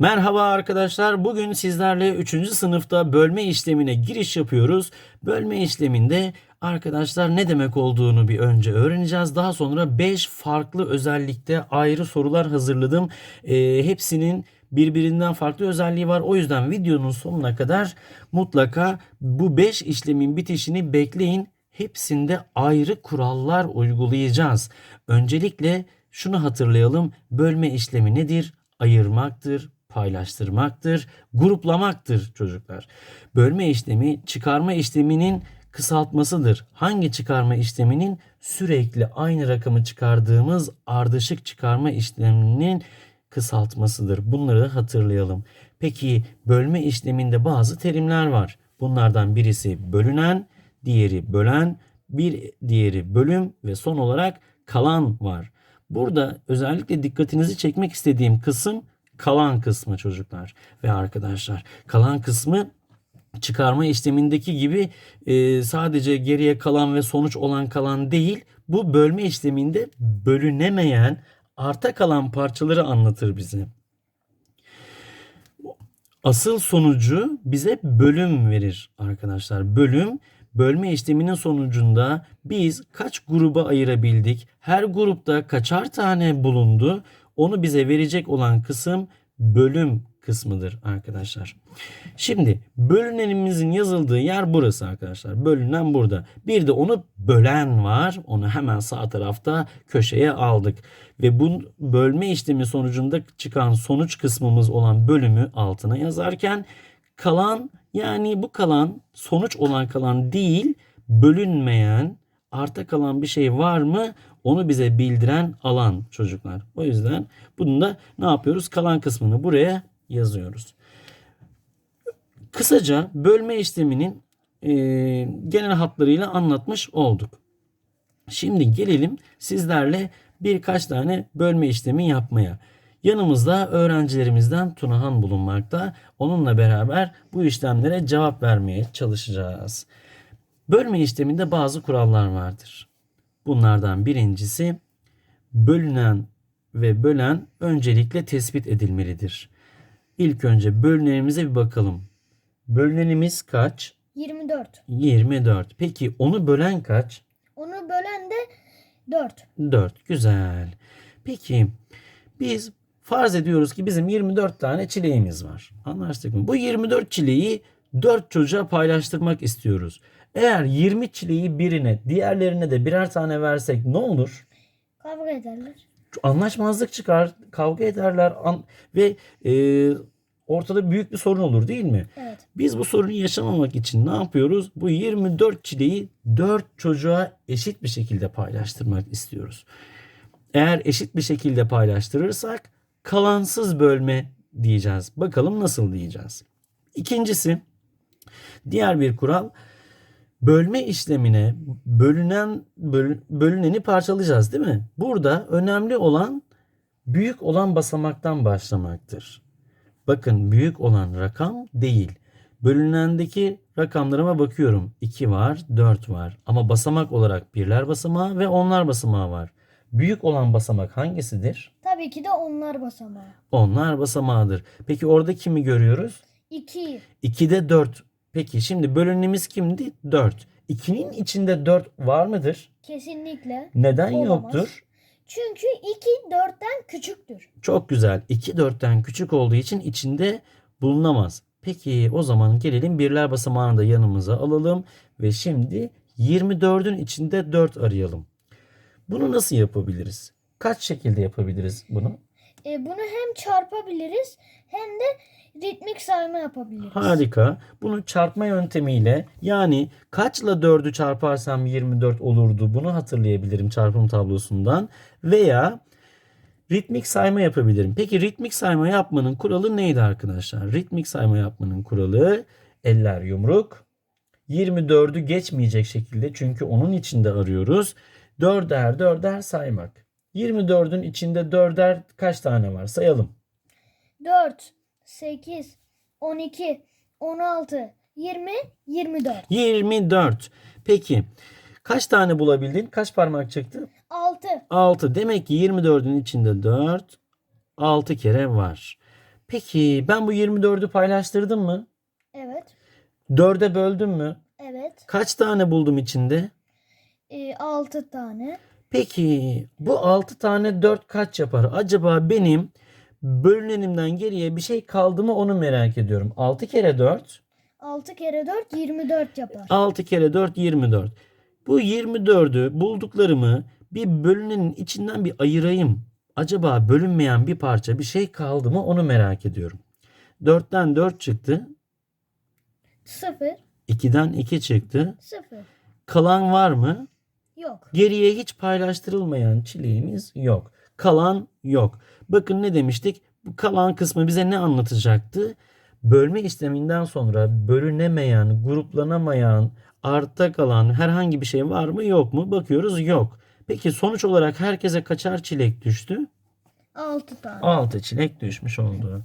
Merhaba arkadaşlar. Bugün sizlerle 3. sınıfta bölme işlemine giriş yapıyoruz. Bölme işleminde arkadaşlar ne demek olduğunu bir önce öğreneceğiz. Daha sonra 5 farklı özellikte ayrı sorular hazırladım. Ee, hepsinin birbirinden farklı özelliği var. O yüzden videonun sonuna kadar mutlaka bu 5 işlemin bitişini bekleyin. Hepsinde ayrı kurallar uygulayacağız. Öncelikle şunu hatırlayalım. Bölme işlemi nedir? Ayırmaktır, paylaştırmaktır, gruplamaktır çocuklar. Bölme işlemi çıkarma işleminin kısaltmasıdır. Hangi çıkarma işleminin? Sürekli aynı rakamı çıkardığımız ardışık çıkarma işleminin kısaltmasıdır. Bunları hatırlayalım. Peki bölme işleminde bazı terimler var. Bunlardan birisi bölünen, diğeri bölen, bir diğeri bölüm ve son olarak kalan var. Burada özellikle dikkatinizi çekmek istediğim kısım kalan kısmı çocuklar ve arkadaşlar. Kalan kısmı çıkarma işlemindeki gibi e, sadece geriye kalan ve sonuç olan kalan değil. Bu bölme işleminde bölünemeyen arta kalan parçaları anlatır bize. Asıl sonucu bize bölüm verir arkadaşlar. Bölüm bölme işleminin sonucunda biz kaç gruba ayırabildik? Her grupta kaçar tane bulundu? Onu bize verecek olan kısım bölüm kısmıdır arkadaşlar. Şimdi bölünenimizin yazıldığı yer burası arkadaşlar. Bölünen burada. Bir de onu bölen var. Onu hemen sağ tarafta köşeye aldık. Ve bu bölme işlemi sonucunda çıkan sonuç kısmımız olan bölümü altına yazarken kalan yani bu kalan sonuç olan kalan değil bölünmeyen arta kalan bir şey var mı onu bize bildiren alan çocuklar. O yüzden bunu da ne yapıyoruz? Kalan kısmını buraya yazıyoruz. Kısaca bölme işleminin e, genel hatlarıyla anlatmış olduk. Şimdi gelelim sizlerle birkaç tane bölme işlemi yapmaya. Yanımızda öğrencilerimizden Tunahan bulunmakta. Onunla beraber bu işlemlere cevap vermeye çalışacağız. Bölme işleminde bazı kurallar vardır. Bunlardan birincisi bölünen ve bölen öncelikle tespit edilmelidir. İlk önce bölünenimize bir bakalım. Bölünenimiz kaç? 24. 24. Peki onu bölen kaç? Onu bölen de 4. 4. Güzel. Peki biz farz ediyoruz ki bizim 24 tane çileğimiz var. Anlaştık mı? Bu 24 çileği 4 çocuğa paylaştırmak istiyoruz. Eğer 20 çileği birine, diğerlerine de birer tane versek ne olur? Kavga ederler. Anlaşmazlık çıkar, kavga ederler an- ve e, ortada büyük bir sorun olur değil mi? Evet. Biz bu sorunu yaşamamak için ne yapıyoruz? Bu 24 çileği 4 çocuğa eşit bir şekilde paylaştırmak istiyoruz. Eğer eşit bir şekilde paylaştırırsak kalansız bölme diyeceğiz. Bakalım nasıl diyeceğiz. İkincisi diğer bir kural bölme işlemine bölünen böl- bölüneni parçalayacağız değil mi? Burada önemli olan büyük olan basamaktan başlamaktır. Bakın büyük olan rakam değil. Bölünendeki rakamlarıma bakıyorum. 2 var, 4 var. Ama basamak olarak birler basamağı ve onlar basamağı var. Büyük olan basamak hangisidir? Tabii ki de onlar basamağı. Onlar basamağıdır. Peki orada kimi görüyoruz? 2. 2'de 4. Peki şimdi bölünümüz kimdi? 4. 2'nin içinde 4 var mıdır? Kesinlikle. Neden Olamaz. yoktur? Çünkü 2 4'ten küçüktür. Çok güzel. 2 4'ten küçük olduğu için içinde bulunamaz. Peki o zaman gelelim birler basamağını da yanımıza alalım ve şimdi 24'ün içinde 4 arayalım. Bunu nasıl yapabiliriz? Kaç şekilde yapabiliriz bunu? E, bunu hem çarpabiliriz hem de ritmik sayma yapabiliriz. Harika. Bunu çarpma yöntemiyle yani kaçla 4'ü çarparsam 24 olurdu bunu hatırlayabilirim çarpım tablosundan. Veya ritmik sayma yapabilirim. Peki ritmik sayma yapmanın kuralı neydi arkadaşlar? Ritmik sayma yapmanın kuralı eller yumruk. 24'ü geçmeyecek şekilde çünkü onun içinde arıyoruz. Dörder dörder saymak. 24'ün içinde dörder kaç tane var sayalım. 4, 8, 12, 16, 20, 24. 24. Peki kaç tane bulabildin? Kaç parmak çıktı? 6. 6. Demek ki 24'ün içinde 4 6 kere var. Peki ben bu 24'ü paylaştırdım mı? Evet. 4'e böldüm mü? Evet. Kaç tane buldum içinde? Ee, 6 tane. Peki bu 6 tane 4 kaç yapar? Acaba benim bölünenimden geriye bir şey kaldı mı onu merak ediyorum. 6 kere 4 6 kere 4 24 yapar. 6 kere 4 24. Bu 24'ü bulduklarımı bir bölünenin içinden bir ayırayım. Acaba bölünmeyen bir parça bir şey kaldı mı onu merak ediyorum. 4'ten 4 çıktı. 0 2'den 2 çıktı. 0. Kalan var mı? Yok. Geriye hiç paylaştırılmayan çileğimiz yok. Kalan yok. Bakın ne demiştik? Bu kalan kısmı bize ne anlatacaktı? Bölme işleminden sonra bölünemeyen, gruplanamayan, artta kalan herhangi bir şey var mı yok mu? Bakıyoruz yok. Peki sonuç olarak herkese kaçar çilek düştü? 6 tane. 6 çilek düşmüş oldu.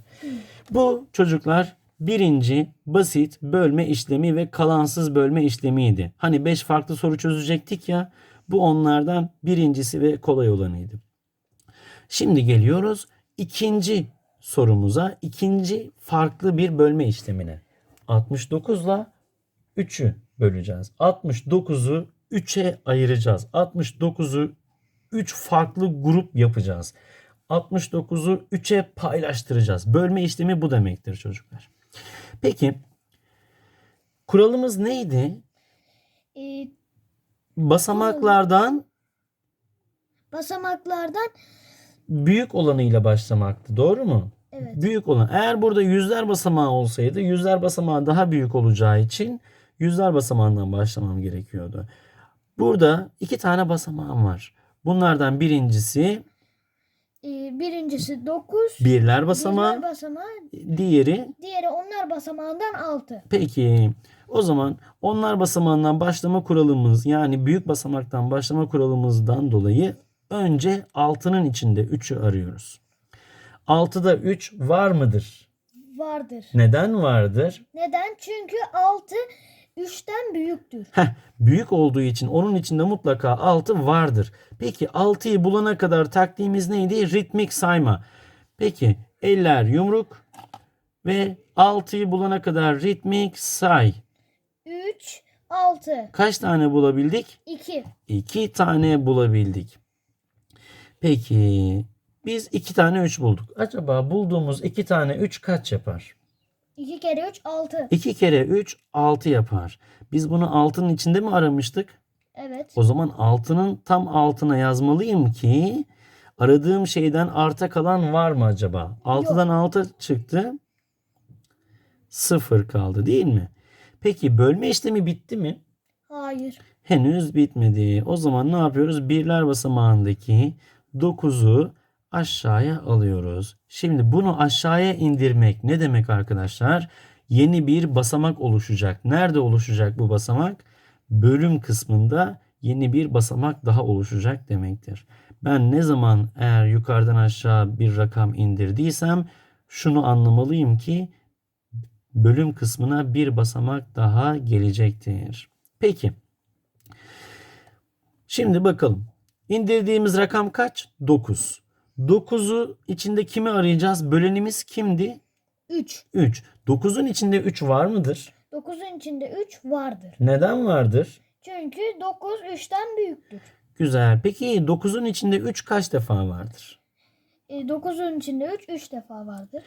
Bu çocuklar birinci basit bölme işlemi ve kalansız bölme işlemiydi. Hani 5 farklı soru çözecektik ya bu onlardan birincisi ve kolay olanıydı. Şimdi geliyoruz ikinci sorumuza. ikinci farklı bir bölme işlemine. 69 ile 3'ü böleceğiz. 69'u 3'e ayıracağız. 69'u 3 farklı grup yapacağız. 69'u 3'e paylaştıracağız. Bölme işlemi bu demektir çocuklar. Peki kuralımız neydi? Ee, Basamaklardan basamaklardan büyük olanıyla başlamaktı. Doğru mu? evet. Büyük olan. Eğer burada yüzler basamağı olsaydı yüzler basamağı daha büyük olacağı için yüzler basamağından başlamam gerekiyordu. Burada iki tane basamağım var. Bunlardan birincisi birincisi 9. birler basamağı, Birler basamağı. diğeri Diğeri onlar basamağından 6. Peki o zaman onlar basamağından başlama kuralımız yani büyük basamaktan başlama kuralımızdan dolayı önce 6'nın içinde 3'ü arıyoruz. 6'da 3 var mıdır? Vardır. Neden vardır? Neden? Çünkü 6 3'ten büyüktür. Heh, büyük olduğu için onun içinde mutlaka 6 vardır. Peki 6'yı bulana kadar taktiğimiz neydi? Ritmik sayma. Peki eller yumruk ve 6'yı bulana kadar ritmik say. 3 6 Kaç tane bulabildik? 2 2 tane bulabildik. Peki biz 2 tane 3 bulduk. Acaba bulduğumuz 2 tane 3 kaç yapar? 2 kere 3 6. 2 kere 3 6 yapar. Biz bunu 6'nın içinde mi aramıştık? Evet. O zaman 6'nın tam altına yazmalıyım ki aradığım şeyden arta kalan var mı acaba? 6'dan 6 çıktı. 0 kaldı değil mi? Peki bölme işlemi bitti mi? Hayır. henüz bitmedi. O zaman ne yapıyoruz? Birler basamağındaki 9'u aşağıya alıyoruz. Şimdi bunu aşağıya indirmek ne demek arkadaşlar? Yeni bir basamak oluşacak. Nerede oluşacak bu basamak? Bölüm kısmında yeni bir basamak daha oluşacak demektir. Ben ne zaman eğer yukarıdan aşağı bir rakam indirdiysem şunu anlamalıyım ki bölüm kısmına bir basamak daha gelecektir. Peki. Şimdi bakalım. İndirdiğimiz rakam kaç? 9. 9'u içinde kimi arayacağız? Bölenimiz kimdi? 3. 3. 9'un içinde 3 var mıdır? 9'un içinde 3 vardır. Neden vardır? Çünkü 9 3'ten büyüktür. Güzel. Peki 9'un içinde 3 kaç defa vardır? E, 9'un içinde 3 3 defa vardır.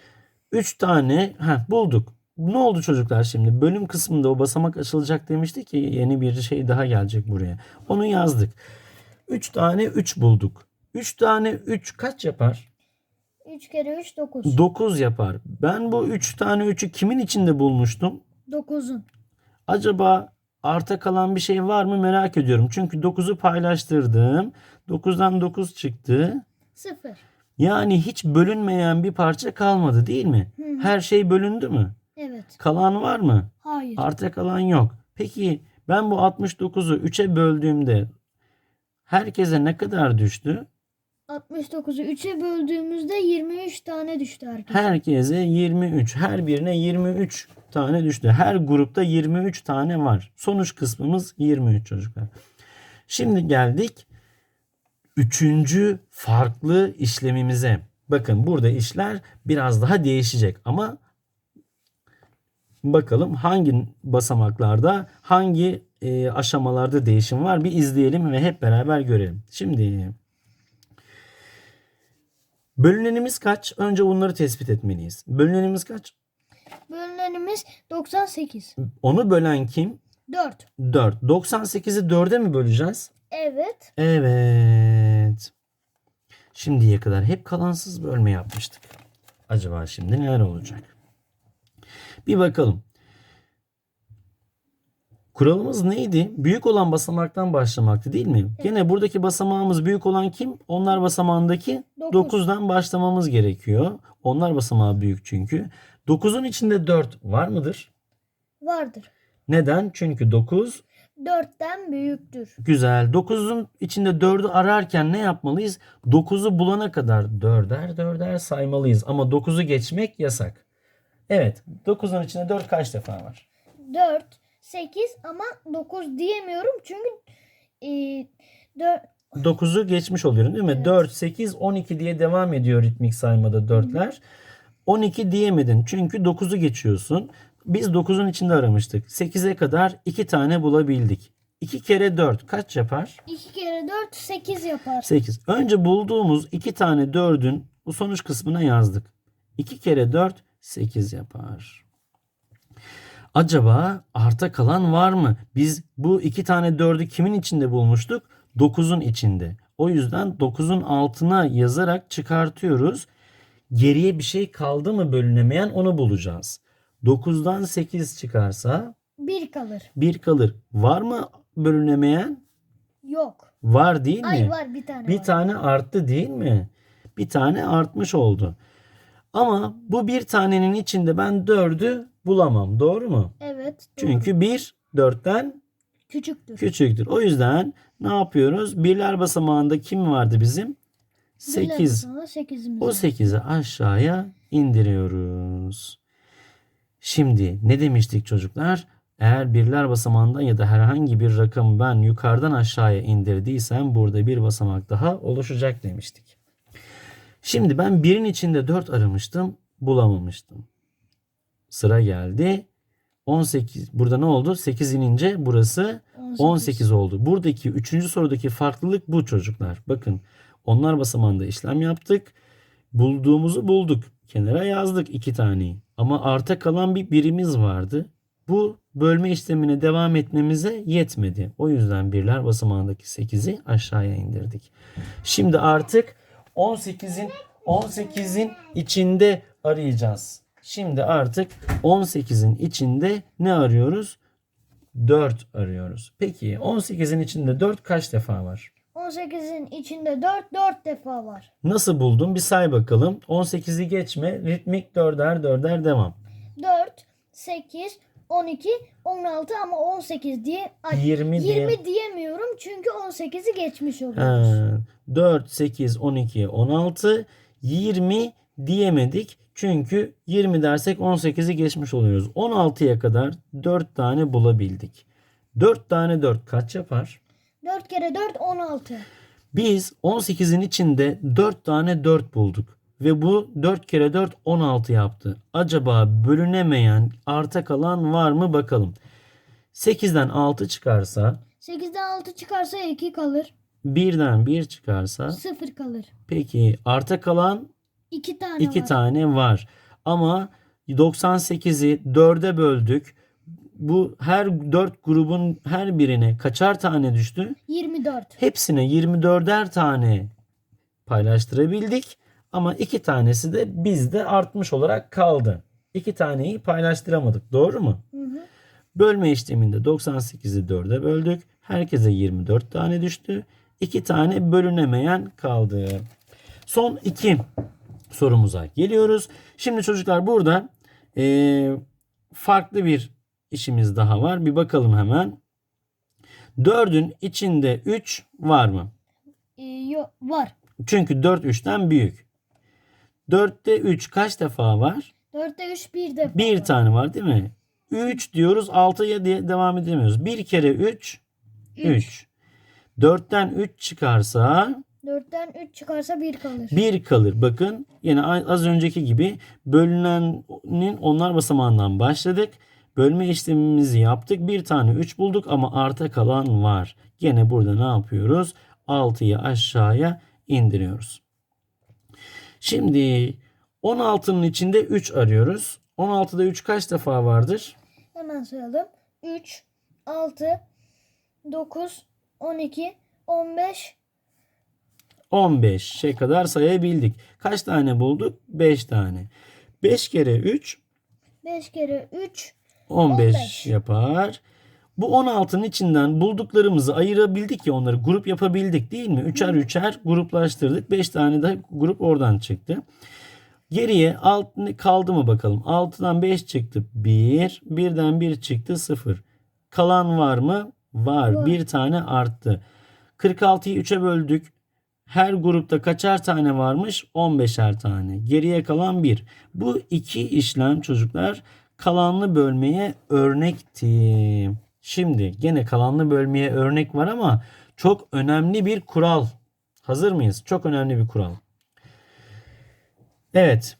3 tane heh, bulduk. Ne oldu çocuklar şimdi? Bölüm kısmında o basamak açılacak demiştik ki yeni bir şey daha gelecek buraya. Onu yazdık. 3 tane 3 bulduk. 3 tane 3 kaç yapar? 3 kere 3 9. 9 yapar. Ben bu 3 tane 3'ü kimin içinde bulmuştum? 9'un. Acaba arta kalan bir şey var mı merak ediyorum. Çünkü 9'u paylaştırdım. 9'dan 9 çıktı. 0. Yani hiç bölünmeyen bir parça kalmadı değil mi? Hı hı. Her şey bölündü mü? Evet. Kalan var mı? Hayır. Arta kalan yok. Peki ben bu 69'u 3'e böldüğümde herkese ne kadar düştü? 69'u 3'e böldüğümüzde 23 tane düştü herkes. Herkese 23. Her birine 23 tane düştü. Her grupta 23 tane var. Sonuç kısmımız 23 çocuklar. Şimdi geldik üçüncü farklı işlemimize. Bakın burada işler biraz daha değişecek ama bakalım hangi basamaklarda hangi e, aşamalarda değişim var bir izleyelim ve hep beraber görelim. Şimdi bölünenimiz kaç? Önce bunları tespit etmeliyiz. Bölünenimiz kaç? Bölünenimiz 98. Onu bölen kim? 4. 4. 98'i 4'e mi böleceğiz? Evet. Evet. Şimdiye kadar hep kalansız bölme yapmıştık. Acaba şimdi neler olacak? Bir bakalım. Kuralımız neydi? Büyük olan basamaktan başlamaktı değil mi? Gene buradaki basamağımız büyük olan kim? Onlar basamağındaki Dokuz. 9'dan başlamamız gerekiyor. Onlar basamağı büyük çünkü. 9'un içinde 4 var mıdır? Vardır. Neden? Çünkü 9 4'ten büyüktür. Güzel. 9'un içinde 4'ü ararken ne yapmalıyız? 9'u bulana kadar dörder dörder saymalıyız. Ama 9'u geçmek yasak. Evet. 9'un içinde 4 kaç defa var? 4, 8 ama 9 diyemiyorum çünkü e, 4, 9'u geçmiş oluyorum değil mi? Evet. 4, 8, 12 diye devam ediyor ritmik saymada 4'ler. 12 diyemedin çünkü 9'u geçiyorsun. Biz 9'un içinde aramıştık. 8'e kadar 2 tane bulabildik. 2 kere 4 kaç yapar? 2 kere 4, 8 yapar. 8. Önce bulduğumuz iki tane 4'ün bu sonuç kısmına yazdık. 2 kere 4 8 yapar. Acaba arta kalan var mı? Biz bu iki tane 4'ü kimin içinde bulmuştuk? 9'un içinde. O yüzden 9'un altına yazarak çıkartıyoruz. Geriye bir şey kaldı mı bölünemeyen onu bulacağız. 9'dan 8 çıkarsa 1 kalır. 1 kalır. Var mı bölünemeyen? Yok. Var değil mi? Ay var bir tane Bir var. tane arttı değil mi? Bir tane artmış oldu. Ama bu bir tanenin içinde ben dördü bulamam. Doğru mu? Evet. doğru. Çünkü bir dörtten küçüktür. küçüktür. O yüzden ne yapıyoruz? Birler basamağında kim vardı bizim? Birler 8. basamağı 8'imiz O var. 8'i aşağıya indiriyoruz. Şimdi ne demiştik çocuklar? Eğer birler basamağından ya da herhangi bir rakamı ben yukarıdan aşağıya indirdiysem burada bir basamak daha oluşacak demiştik. Şimdi ben birin içinde 4 aramıştım, bulamamıştım. Sıra geldi. 18 burada ne oldu? 8 inince burası 18 oldu. Buradaki 3. sorudaki farklılık bu çocuklar. Bakın onlar basamağında işlem yaptık. Bulduğumuzu bulduk. Kenara yazdık iki taneyi. Ama arta kalan bir birimiz vardı. Bu bölme işlemine devam etmemize yetmedi. O yüzden birler basamağındaki 8'i aşağıya indirdik. Şimdi artık 18'in 18'in içinde arayacağız. Şimdi artık 18'in içinde ne arıyoruz? 4 arıyoruz. Peki 18'in içinde 4 kaç defa var? 18'in içinde 4, 4 defa var. Nasıl buldun? Bir say bakalım. 18'i geçme. Ritmik dörder dörder devam. 4, 8, 12, 16 ama 18 diye ay, 20 diye. 20 diyemiyorum çünkü 18'i geçmiş Ha, oluyoruz. 4, 8, 12, 16, 20 diyemedik. Çünkü 20 dersek 18'i geçmiş oluyoruz. 16'ya kadar 4 tane bulabildik. 4 tane 4 kaç yapar? 4 kere 4 16. Biz 18'in içinde 4 tane 4 bulduk. Ve bu 4 kere 4 16 yaptı. Acaba bölünemeyen arta kalan var mı bakalım. 8'den 6 çıkarsa, 8'den 6 çıkarsa 2 kalır. 1'den 1 çıkarsa 0 kalır. peki arta kalan 2 tane 2 var. tane var. Ama 98'i 4'e böldük. Bu her 4 grubun her birine kaçar tane düştü? 24. Hepsine 24'er tane paylaştırabildik. Ama iki tanesi de bizde artmış olarak kaldı. İki taneyi paylaştıramadık. Doğru mu? Hı hı. Bölme işleminde 98'i 4'e böldük. Herkese 24 tane düştü. İki tane bölünemeyen kaldı. Son iki sorumuza geliyoruz. Şimdi çocuklar burada eee, farklı bir işimiz daha var. Bir bakalım hemen. 4'ün içinde 3 var mı? Ee, yo, var. Çünkü 4 3'ten büyük. 4'te 3 kaç defa var? 4'te 3 1 defa Bir var. tane var değil mi? 3 diyoruz 6'ya diye devam edemiyoruz. 1 kere 3 3. 4'ten 3 çıkarsa 4'ten 3 çıkarsa 1 kalır. 1 kalır. Bakın yine az önceki gibi bölünenin onlar basamağından başladık. Bölme işlemimizi yaptık. Bir tane 3 bulduk ama arta kalan var. Gene burada ne yapıyoruz? 6'yı aşağıya indiriyoruz. Şimdi 16'nın içinde 3 arıyoruz. 16'da 3 kaç defa vardır? Hemen sayalım. 3, 6, 9, 12, 15, 15'e kadar sayabildik. Kaç tane bulduk? 5 tane. 5 kere 3 5 kere 3, 15, 15. yapar. Bu 16'nın içinden bulduklarımızı ayırabildik ya onları grup yapabildik değil mi? Üçer üçer gruplaştırdık. 5 tane de grup oradan çıktı. Geriye alt kaldı mı bakalım. 6'dan 5 çıktı 1. 1'den 1 çıktı 0. Kalan var mı? Var. Var. Bir tane arttı. 46'yı 3'e böldük. Her grupta kaçar tane varmış? 15'er tane. Geriye kalan 1. Bu iki işlem çocuklar kalanlı bölmeye örnekti. Şimdi gene kalanlı bölmeye örnek var ama çok önemli bir kural. Hazır mıyız? Çok önemli bir kural. Evet.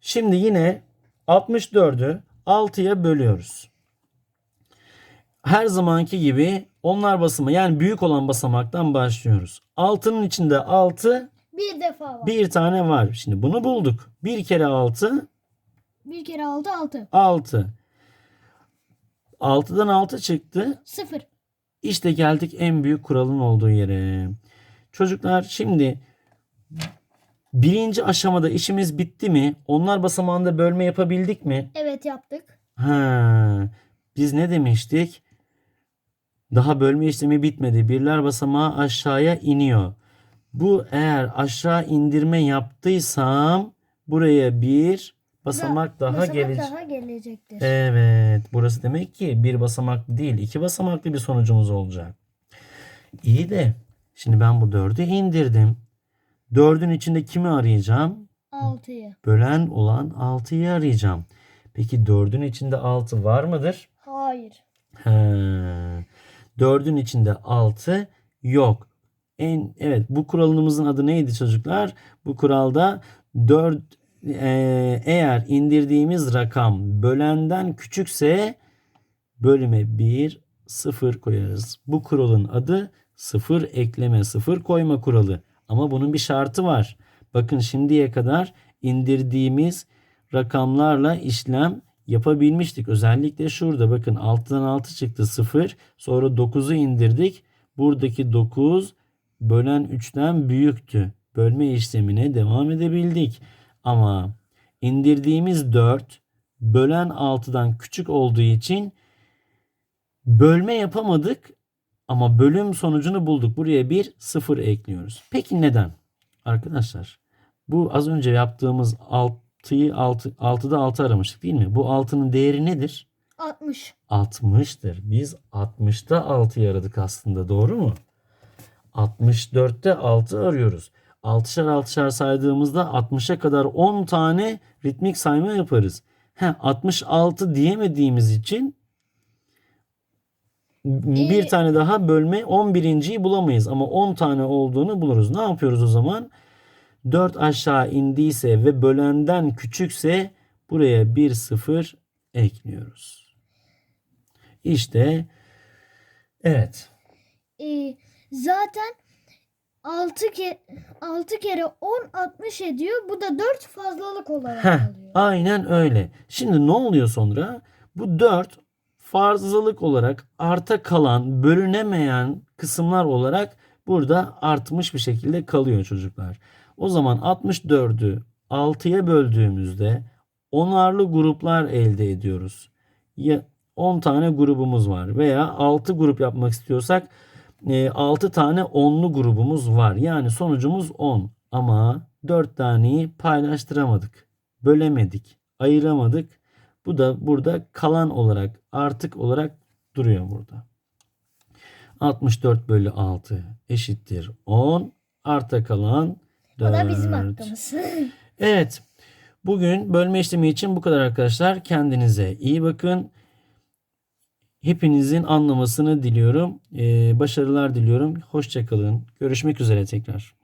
Şimdi yine 64'ü 6'ya bölüyoruz. Her zamanki gibi onlar basımı yani büyük olan basamaktan başlıyoruz. 6'nın içinde 6 bir defa var. bir tane var. Şimdi bunu bulduk. 1 kere 6 1 kere 6, 6. 6. 6'dan 6 çıktı. 0. İşte geldik en büyük kuralın olduğu yere. Çocuklar şimdi birinci aşamada işimiz bitti mi? Onlar basamağında bölme yapabildik mi? Evet yaptık. Ha, biz ne demiştik? Daha bölme işlemi bitmedi. Birler basamağı aşağıya iniyor. Bu eğer aşağı indirme yaptıysam buraya bir basamak daha Basamak gelecek. daha gelecektir. Evet, burası demek ki bir basamaklı değil, iki basamaklı bir sonucumuz olacak. İyi de şimdi ben bu dördü indirdim. Dördün içinde kimi arayacağım? 6'yı. Bölen olan 6'yı arayacağım. Peki dördün içinde 6 var mıdır? Hayır. He. Dördün içinde 6 yok. En evet bu kuralımızın adı neydi çocuklar? Bu kuralda 4 eğer indirdiğimiz rakam bölenden küçükse bölüme 1 0 koyarız. Bu kuralın adı sıfır ekleme sıfır koyma kuralı. Ama bunun bir şartı var. Bakın şimdiye kadar indirdiğimiz rakamlarla işlem yapabilmiştik. Özellikle şurada bakın 6'dan 6 çıktı 0. Sonra 9'u indirdik. Buradaki 9 bölen 3'ten büyüktü. Bölme işlemine devam edebildik. Ama indirdiğimiz 4 bölen 6'dan küçük olduğu için bölme yapamadık ama bölüm sonucunu bulduk. Buraya bir 0 ekliyoruz. Peki neden? Arkadaşlar bu az önce yaptığımız 6'yı 6, 6'da 6 aramıştık değil mi? Bu 6'nın değeri nedir? 60. 60'tır. Biz 60'ta 6'yı aradık aslında doğru mu? 64'te 6 arıyoruz. 6'şar 6'şar saydığımızda 60'a kadar 10 tane ritmik sayma yaparız. He, 66 diyemediğimiz için bir Ee, tane daha bölme 11.yi bulamayız ama 10 tane olduğunu buluruz. Ne yapıyoruz o zaman? 4 aşağı indiyse ve bölenden küçükse buraya bir sıfır ekliyoruz. İşte evet. Ee, zaten 6 ke 6 kere 10 60 ediyor. Bu da 4 fazlalık olarak Heh, kalıyor. aynen öyle. Şimdi ne oluyor sonra? Bu 4 fazlalık olarak arta kalan, bölünemeyen kısımlar olarak burada artmış bir şekilde kalıyor çocuklar. O zaman 64'ü 6'ya böldüğümüzde onarlı gruplar elde ediyoruz. Ya 10 tane grubumuz var veya 6 grup yapmak istiyorsak 6 tane onlu grubumuz var. Yani sonucumuz 10 ama 4 taneyi paylaştıramadık. Bölemedik, ayıramadık. Bu da burada kalan olarak, artık olarak duruyor burada. 64 bölü 6 eşittir 10. Arta kalan 4. O da bizim hakkımız. Evet. Bugün bölme işlemi için bu kadar arkadaşlar. Kendinize iyi bakın. Hepinizin anlamasını diliyorum. Ee, başarılar diliyorum. Hoşçakalın. Görüşmek üzere tekrar.